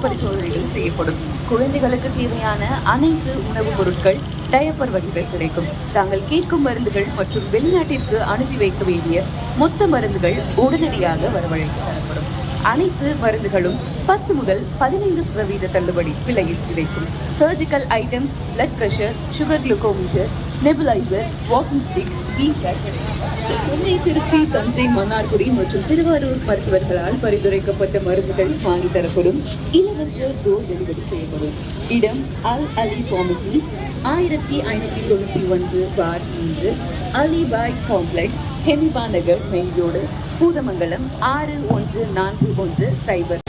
பரிசோதனைகள் செய்யப்படும். குழந்தைகளுக்கு தேவையான அனைத்து உணவுப் பொருட்கள் டயப்பர் வகைகள் கிடைக்கும். தாங்கள் கேட்கும் மருந்துகள் மற்றும் வெளிநாட்டிற்கு அனுப்பி வைக்க வேண்டிய மொத்த மருந்துகள் உடனடியாக வரவழைத்து தரப்படும். அனைத்து மருந்துகளும் பத்து முதல் பதினைந்து சதவீத தள்ளுபடி விலையில் கிடைக்கும். Surgical items blood pressure sugar glucometer nebuliser walking stick Chennai Trichy Thanjai Mannargudi மற்றும் திருவாரூர் மருத்துவர்களால் பரிந்துரைக்கப்பட்ட மருந்துகள் வாங்கி தரப்படும் இலவச டோர் டெலிவரி செய்யப்படும். இடம் அல் அலி பார்மசி ஆயிரத்தி ஐநூத்தி தொண்ணூத்தி ஒன்று பார் மூன்று அலிபாய் காம்ப்ளெக்ஸ் ஹெமிபா நகர் மெயின் ரோடு பூதமங்கலம் ஆறு ஒன்று நான்கு ஒன்று சைபர்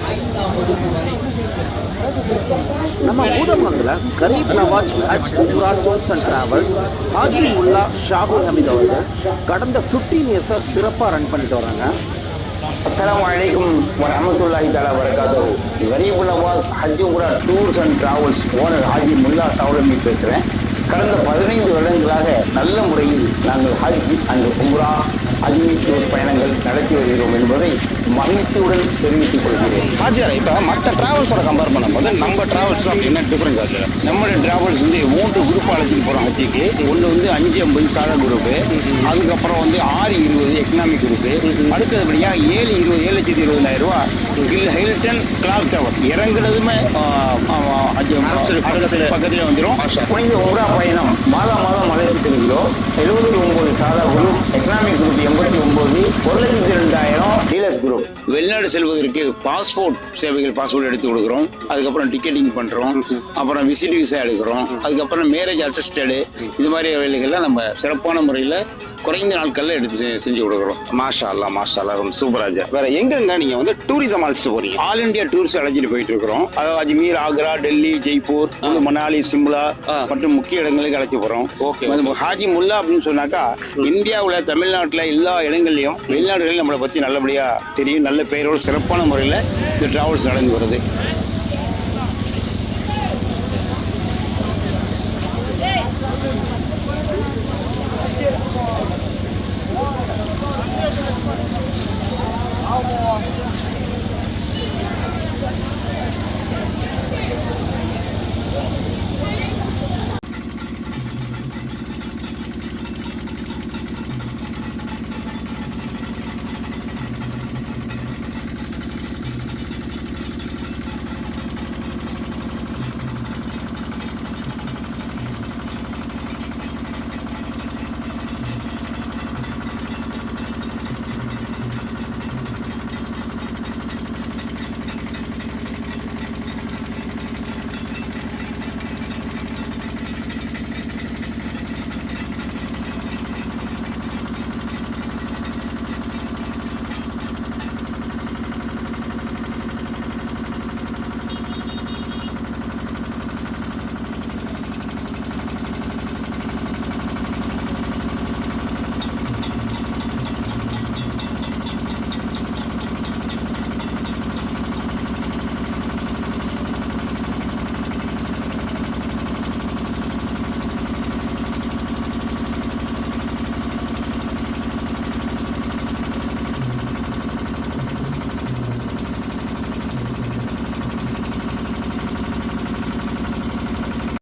நம்ம ஊதமங்கல கரீப் நவாஜ் ஹஜ் உம்ரா அண்ட் டிராவல்ஸ் ஹாஜி உல்லா ஷாகுல் ஹமீத் அவர்கள் கடந்த 15 இயர்ஸாக சிறப்பாக ரன் பண்ணிட்டு வராங்க. அஸ்லாம் வலைக்கும் வரஹமத்துல்லாஹி தாலா வரகாதோ Gharibul Nawaz Hajj Umrah tours and travels owner Haji Mulla ஷாவுலமி பேசுகிறேன் கடந்த பதினைந்து வருடங்களாக நல்ல முறையில் நாங்கள் ஹஜ் அண்ட் உம்ரா டூர்ஸ் பயணங்கள் நடத்தி வருகிறோம் என்பதை மகிழ்ச்சியுடன் தெரிவித்துக் கொள்கிறேன். ஹாஜியார் இப்போ மற்ற டிராவல்ஸோட கம்பேர் பண்ணும்போது நம்ம டிராவல்ஸ்லாம் அப்படி என்ன டிஃப்ரென்ஸ் ஆச்சு? நம்முடைய டிராவல்ஸ் வந்து மூன்று குரூப் அழைச்சிட்டு போகிறோம் ஹஜ்ஜிக்கு. ஒன்று வந்து அஞ்சு ஐம்பது சாதா குரூப்பு அதுக்கப்புறம் வந்து ஆறு இருபது எக்கனாமிக் குரூப்பு அடுத்ததுபடியாக ஏழு இருபது ஏழு லட்சத்தி இருபதாயிரம் ரூபா. ஹில் ஹில்டன் கிளாக் டவர் இறங்குனதுமே பக்கத்தில் வந்துடும் புனித உம்ரா பயணம் மாதம் மாதம் அழைத்து செல்கிறோம். எழுபத்தி ஒன்பது சாதா குரூப் எக்கனாமிக் குரூப் எண்பத்தி ஒன்பது ஒரு லட்சத்தி ரெண்டாயிரம் டீலர்ஸ் குரூப். வெளிநாடு செல்வதற்கு பாஸ்போர்ட் சேவைகள் பாஸ்போர்ட் எடுத்து கொடுக்குறோம். அதுக்கப்புறம் டிக்கெட்டிங் பண்ணுறோம் அப்புறம் விசிட் விசா எடுக்கிறோம். அதுக்கப்புறம் மேரேஜ் அட்டஸ்டடு இது மாதிரி வேலைகள்லாம் நம்ம சிறப்பான முறையில் குறைந்த நாட்களில் எடுத்து செஞ்சு கொடுக்குறோம். மாஷா அல்லா மாஷா அல்லா ரொம்ப சூப்பர் ஆச்சு வேற எங்கெங்க நீங்க வந்து டூரிசம் அழைச்சிட்டு போறீங்க? ஆல் இந்தியா டூர்ஸ் அழைச்சிட்டு போயிட்டு இருக்கிறோம். அதாவது அஜ்மீர் ஆக்ரா டெல்லி ஜெய்ப்பூர் மணாலி சிம்லா. மற்றும் முக்கிய இடங்களுக்கு அழைச்சி போறோம். வந்து ஹாஜி முல்லா அப்படின்னு சொன்னாக்கா இந்தியாவுல தமிழ்நாட்டுல எல்லா இடங்கள்லயும் வெளிநாடுகளிலும் நம்மளை பத்தி நல்லபடியா தெரியும். நல்ல பெயரோடு சிறப்பான முறையில் இந்த டிராவல்ஸ் நடந்து வருது.